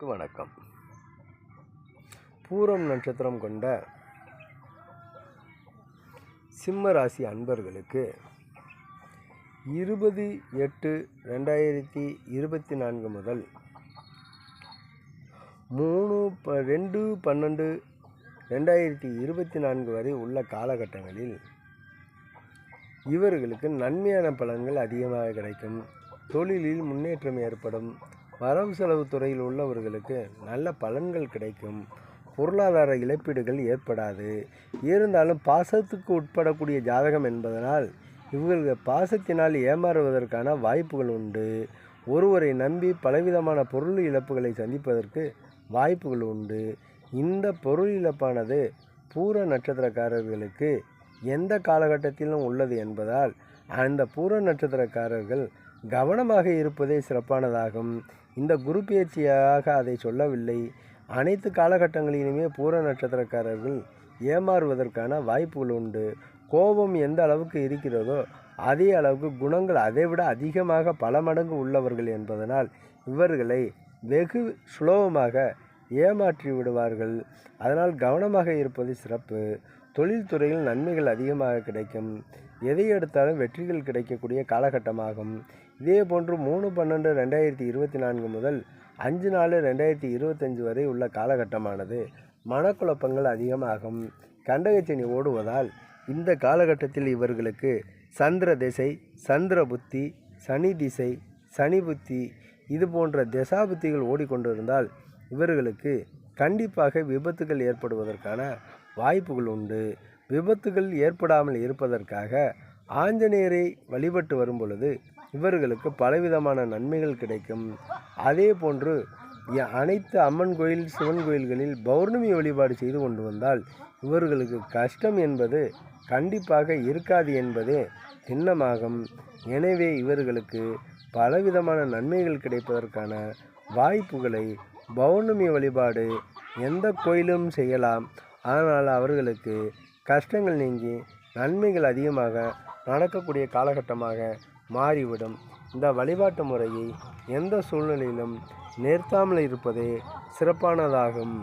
வணக்கம். பூரம் நட்சத்திரம் கொண்ட சிம்ம ராசி அன்பர்களுக்கு இருபது எட்டு ரெண்டாயிரத்தி இருபத்தி நான்கு முதல் மூணு ப ரெண்டு பன்னெண்டு ரெண்டாயிரத்தி இருபத்தி நான்கு வரை உள்ள காலகட்டங்களில் இவர்களுக்கு நன்மையான பலன்கள் அதிகமாக கிடைக்கும். தொழிலில் முன்னேற்றம் ஏற்படும். வரவு செலவு துறையில் உள்ளவர்களுக்கு நல்ல பலன்கள் கிடைக்கும். பொருளாதார இழப்பீடுகள் ஏற்படாது. இருந்தாலும் பாசத்துக்கு உட்படக்கூடிய ஜாதகம் என்பதனால் இவர்கள் பாசத்தினால் ஏமாறுவதற்கான வாய்ப்புகள் உண்டு. ஒருவரை நம்பி பலவிதமான பொருள் இழப்புகளை சந்திப்பதற்கு வாய்ப்புகள் உண்டு. இந்த பொருள் இழப்பானது பூர நட்சத்திரக்காரர்களுக்கு எந்த காலகட்டத்திலும் உள்ளது என்பதால் அந்த பூர நட்சத்திரக்காரர்கள் கவனமாக இருப்பதே சிறப்பானதாகும். இந்த குரு பயிற்சியாக அதை சொல்லவில்லை. அனைத்து காலகட்டங்களிலுமே பூர நட்சத்திரக்காரர்கள் ஏமாறுவதற்கான வாய்ப்புகள் உண்டு. கோபம் எந்த அளவுக்கு இருக்கிறதோ அதே அளவுக்கு குணங்கள் அதைவிட அதிகமாக பல மடங்கு உள்ளவர்கள் என்பதனால் இவர்களை வெகு சுலபமாக ஏமாற்றி விடுவார்கள். அதனால் கவனமாக இருப்பது சிறப்பு. தொழில்துறையில் நன்மைகள் அதிகமாக கிடைக்கும். எதை எடுத்தாலும் வெற்றிகள் கிடைக்கக்கூடிய காலகட்டமாகும். இதே போன்று மூணு பன்னெண்டு ரெண்டாயிரத்தி இருபத்தி நான்கு முதல் அஞ்சு நாலு ரெண்டாயிரத்தி இருபத்தஞ்சு வரை உள்ள காலகட்டமானது மனக்குழப்பங்கள் அதிகமாகும். கண்டகச்சனி ஓடுவதால் இந்த காலகட்டத்தில் இவர்களுக்கு சந்திர திசை சந்திர புத்தி சனி திசை சனி புத்தி இது போன்ற திசாபுத்திகள் ஓடிக்கொண்டிருந்தால் இவர்களுக்கு கண்டிப்பாக விபத்துகள் ஏற்படுவதற்கான வாய்ப்புகள் உண்டு. விபத்துகள் ஏற்படாமல் இருப்பதற்காக ஆஞ்சநேயரை வழிபட்டு வரும் பொழுது இவர்களுக்கு பலவிதமான நன்மைகள் கிடைக்கும். அதே போன்று ய- அனைத்து அம்மன் கோயில் சிவன் கோயில்களில் பௌர்ணமி வழிபாடு செய்து கொண்டு வந்தால் இவர்களுக்கு கஷ்டம் என்பது கண்டிப்பாக இருக்காது என்பதே திண்ணமாகும். எனவே இவர்களுக்கு பலவிதமான நன்மைகள் கிடைப்பதற்கான வாய்ப்புகளை பௌர்ணமி வழிபாடு எந்த கோயிலும் செய்யலாம். அதனால் அவர்களுக்கு கஷ்டங்கள் நீங்கி நன்மைகள் அதிகமாக நடக்கக்கூடிய காலகட்டமாக மாறிவிடும். இந்த வழிபாட்டு முறையை எந்த சூழ்நிலையிலும் நிறுத்தாமல் இருப்பதே சிறப்பானதாகும்.